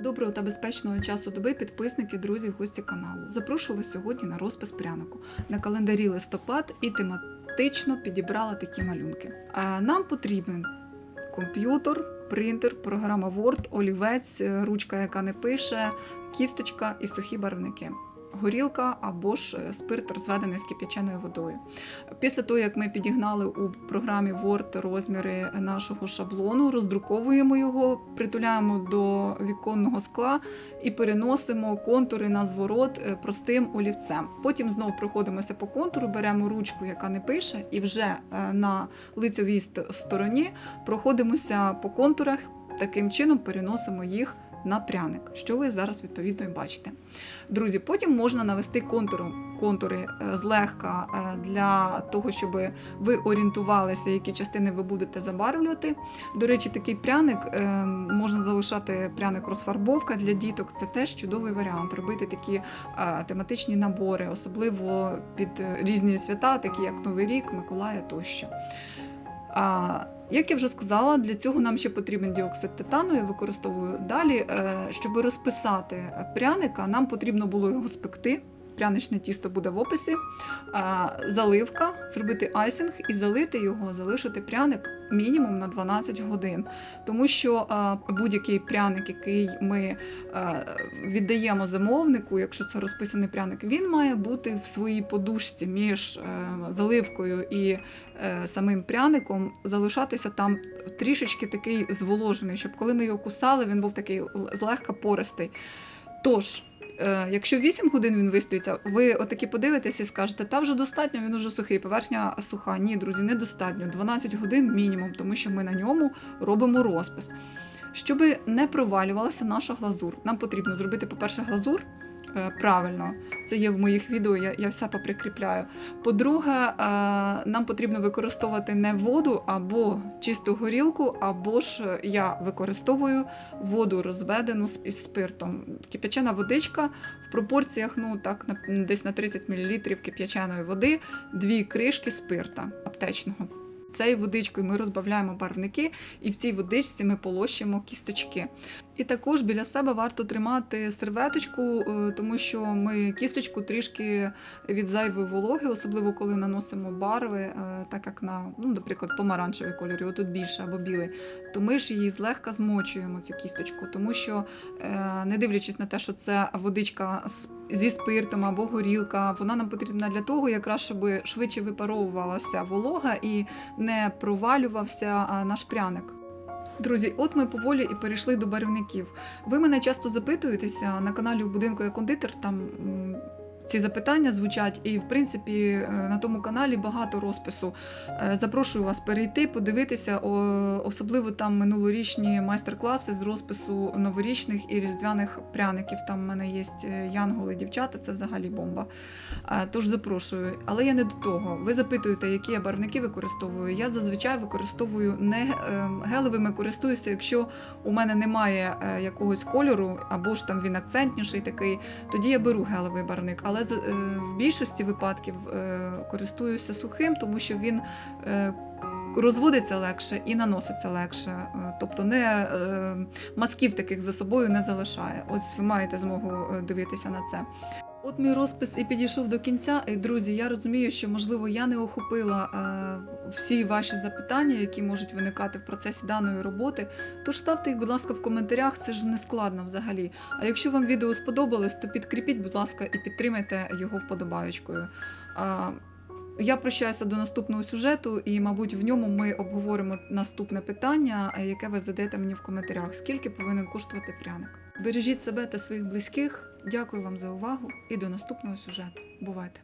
Доброго та безпечного часу доби, підписники, друзі, гості каналу. Запрошую вас сьогодні на розпис прянику. На календарі листопад і тематично підібрала такі малюнки. А нам потрібен комп'ютер, принтер, програма Word, олівець, ручка, яка не пише, кісточка і сухі барвники. Горілка або ж е, спирт розведений з кип'яченою водою. Після того, як ми підігнали у програмі Word розміри нашого шаблону, роздруковуємо його, притуляємо до віконного скла і переносимо контури на зворот е, простим олівцем. Потім знову проходимося по контуру, беремо ручку, яка не пише, і вже е, на лицьовій стороні проходимося по контурах. Таким чином переносимо їх на пряник, що ви зараз відповідно і бачите. Друзі, потім можна навести контуру, контури е, злегка е, для того, щоб ви орієнтувалися, які частини ви будете забарвлювати. До речі, такий пряник е, можна залишати пряник розфарбовка для діток. Це теж чудовий варіант. Робити такі тематичні набори, особливо під різні свята, такі як Новий рік, Миколая тощо. А, як я вже сказала, для цього нам ще потрібен діоксид титану. Я використовую далі. Е, Щоб розписати пряника, нам потрібно було його спекти. Пряничне тісто буде в описі. Заливка, зробити айсинг і залити його, залишити пряник мінімум на 12 годин. Тому що будь-який пряник, який ми віддаємо замовнику, якщо це розписаний пряник, він має бути в своїй подушці між е, заливкою і е, самим пряником, залишатися там трішечки такий зволожений, щоб коли ми його кусали, він був такий злегка пористий. Тож. Е, Якщо 8 годин він вистоїться, ви отакі подивитесь і скажете, та вже достатньо, він уже сухий, поверхня суха. Ні, друзі, недостатньо. 12 годин мінімум, тому що ми на ньому робимо розпис. Щоб не провалювалася наша глазур, нам потрібно зробити, по-перше, глазур правильно. Це є в моїх відео, я, я все поприкріпляю. По-друге, е, нам потрібно використовувати не воду або чисту горілку, або ж е, я використовую воду розведену із спиртом. Кип'ячена водичка в пропорціях, ну так, на, десь на 30 мл кип'яченої води, дві кришки спирта аптечного. Цією водичкою ми розбавляємо барвники, і в цій водичці ми полощимо кісточки. І також біля себе варто тримати серветочку, е, тому що ми кісточку трішки від зайвої вологи, особливо коли наносимо барви, е, так як на, ну, наприклад, помаранчевий кольор, його тут більше або білий, то ми ж її злегка змочуємо цю кісточку, тому що, е, не дивлячись на те, що це водичка зі спиртом або горілка, вона нам потрібна для того, якраз щоб швидше випаровувалася волога і не провалювався наш пряник. Друзі, от ми поволі і перейшли до барвників. Ви мене часто запитуєтеся на каналі у будинку я кондитер. Там ці запитання звучать, і в принципі е, на тому каналі багато розпису. Е, Запрошую вас перейти, подивитися, особливо там минулорічні майстер-класи з розпису новорічних і різдвяних пряників. Там в мене є е, янголи, дівчата, це взагалі бомба. Тож запрошую. Але я не до того. Ви запитуєте, які я барвники використовую. Я зазвичай використовую не гелевими, користуюся, якщо у мене немає якогось кольору, або ж там він акцентніший такий, тоді я беру гелевий барвник. Але з- е, в більшості випадків е, користуюся сухим, тому що він. е, Розводиться легше і наноситься легше, тобто не масків таких за собою не залишає. Ось ви маєте змогу дивитися на це. От мій розпис і підійшов до кінця. І, друзі, я розумію, що можливо я не охопила е, всі ваші запитання, які можуть виникати в процесі даної роботи. Тож ставте їх, будь ласка, в коментарях, це ж не складно взагалі. А якщо вам відео сподобалось, то підкріпіть, будь ласка, і підтримайте його вподобаючкою. А, я прощаюся до наступного сюжету, і, мабуть, в ньому ми обговоримо наступне питання, е, яке ви задаєте мені в коментарях: скільки повинен коштувати пряник. Бережіть себе та своїх близьких. Дякую вам за увагу і до наступного сюжету. Бувайте!